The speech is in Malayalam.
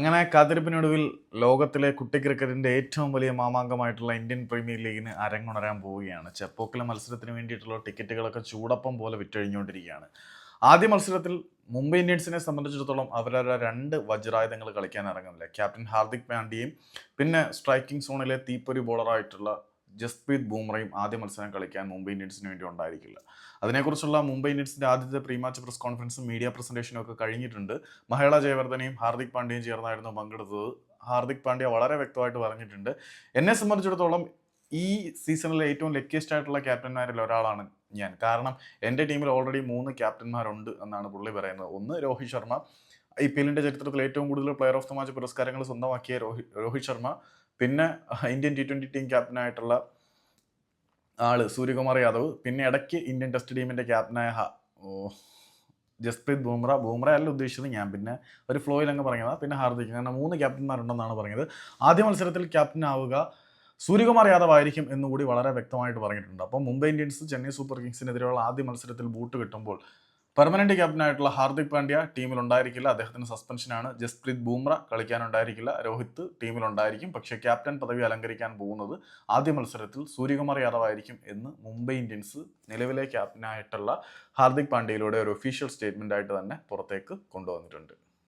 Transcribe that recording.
അങ്ങനെ കാത്തിരിപ്പിനൊടുവിൽ ലോകത്തിലെ കുട്ടി ക്രിക്കറ്റിന്റെ ഏറ്റവും വലിയ മാമാങ്കമായിട്ടുള്ള ഇന്ത്യൻ പ്രീമിയർ ലീഗിന് അരങ്ങുണരാൻ പോവുകയാണ്. ചെപ്പോക്കിലെ മത്സരത്തിന് വേണ്ടിയിട്ടുള്ള ടിക്കറ്റുകളൊക്കെ ചൂടപ്പം പോലെ വിറ്റഴിഞ്ഞുകൊണ്ടിരിക്കുകയാണ്. ആദ്യ മത്സരത്തിൽ മുംബൈ ഇന്ത്യൻസിനെ സംബന്ധിച്ചിടത്തോളം അവരുടെ രണ്ട് വജ്രായുധങ്ങൾ കളിക്കാൻ ഇറങ്ങുന്നില്ല. ക്യാപ്റ്റൻ ഹാർദിക് പാണ്ഡ്യയും പിന്നെ സ്ട്രൈക്കിംഗ് സോണിലെ തീപ്പൊരി ബോളറായിട്ടുള്ള ജസ്പ്രീത് ബൂമറയും ആദ്യ മത്സരം കളിക്കാൻ മുംബൈ ഇന്ത്യൻസിന് വേണ്ടി ഉണ്ടായിരിക്കില്ല. അതിനെക്കുറിച്ചുള്ള മുംബൈ ഇന്ത്യൻസിന്റെ ആദ്യത്തെ പ്രീ മാച്ച് പ്രസ് കോൺഫറൻസും മീഡിയ പ്രസന്റേഷനും ഒക്കെ കഴിഞ്ഞിട്ടുണ്ട്. മഹേള ജയവർദ്ധനയും ഹാർദിക് പാണ്ഡ്യയും ചേർന്നായിരുന്നു പങ്കെടുത്തത്. ഹാർദിക് പാണ്ഡ്യ വളരെ വ്യക്തമായിട്ട് പറഞ്ഞിട്ടുണ്ട്. എന്നെ സംബന്ധിച്ചിടത്തോളം ഈ സീസണിലെ ഏറ്റവും ലക്കിയസ്റ്റ് ആയിട്ടുള്ള ക്യാപ്റ്റന്മാരിൽ ഒരാളാണ് ഞാൻ. കാരണം എന്റെ ടീമിൽ ഓൾറെഡി മൂന്ന് ക്യാപ്റ്റന്മാരുണ്ട് എന്നാണ് പുള്ളി പറയുന്നത്. ഒന്ന് രോഹിത് ശർമ്മ. ഐ പി എല്ലിന്റെ ചരിത്രത്തിൽ ഏറ്റവും കൂടുതൽ പ്ലെയർ ഓഫ് ദ മാച്ച് പുരസ്കാരങ്ങൾ സ്വന്തമാക്കിയ രോഹിത് രോഹിത് ശർമ്മ. പിന്നെ ഇന്ത്യൻ ടി ട്വന്റി ടീം ക്യാപ്റ്റനായിട്ടുള്ള ആൾ സൂര്യകുമാർ യാദവ് പിന്നെ ഇടയ്ക്ക് ഇന്ത്യൻ ടെസ്റ്റ് ടീമിന്റെ ക്യാപ്റ്റനായ ജസ്പ്രീത് ബൂമ്ര ബൂമ്ര അല്ല ഉദ്ദേശിച്ചത് ഞാൻ. പിന്നെ ഒരു ഫ്ലോയിൽ അങ്ങ് പറഞ്ഞതാണ് പിന്നെ ഹാർദിക്. കാരണം മൂന്ന് ക്യാപ്റ്റന്മാരുണ്ടെന്നാണ് പറഞ്ഞത്. ആദ്യ മത്സരത്തിൽ ക്യാപ്റ്റൻ ആവുക സൂര്യകുമാർ യാദവ് ആയിരിക്കും എന്നുകൂടി വളരെ വ്യക്തമായിട്ട് പറഞ്ഞിട്ടുണ്ട്. അപ്പോൾ മുംബൈ ഇന്ത്യൻസ് ചെന്നൈ സൂപ്പർ കിങ്സിനെതിരെയുള്ള ആദ്യ മത്സരത്തിൽ ബൂട്ട് കിട്ടുമ്പോൾ പെർമനന്റ് ക്യാപ്റ്റനായിട്ടുള്ള ഹാർദിക് പാണ്ഡ്യ ടീമിൽ ഉണ്ടായിരിക്കില്ല. അദ്ദേഹത്തിന് സസ്പെൻഷനാണ് ജസ്പ്രീത് ബൂംറ കളിക്കാനുണ്ടായിരിക്കില്ല രോഹിത് ടീമിൽ ഉണ്ടായിരിക്കും. പക്ഷേ ക്യാപ്റ്റൻ പദവി അലങ്കരിക്കാൻ പോകുന്നത് ആദ്യ മത്സരത്തിൽ സൂര്യകുമാർ യാദവ് ആയിരിക്കും എന്ന് മുംബൈ ഇന്ത്യൻസ് നിലവിലെ ക്യാപ്റ്റനായിട്ടുള്ള ഹാർദിക് പാണ്ഡ്യയിലൂടെ ഒരു ഒഫീഷ്യൽ സ്റ്റേറ്റ്മെന്റ് ആയിട്ട് തന്നെ പുറത്തേക്ക് കൊണ്ടുവന്നിട്ടുണ്ട്.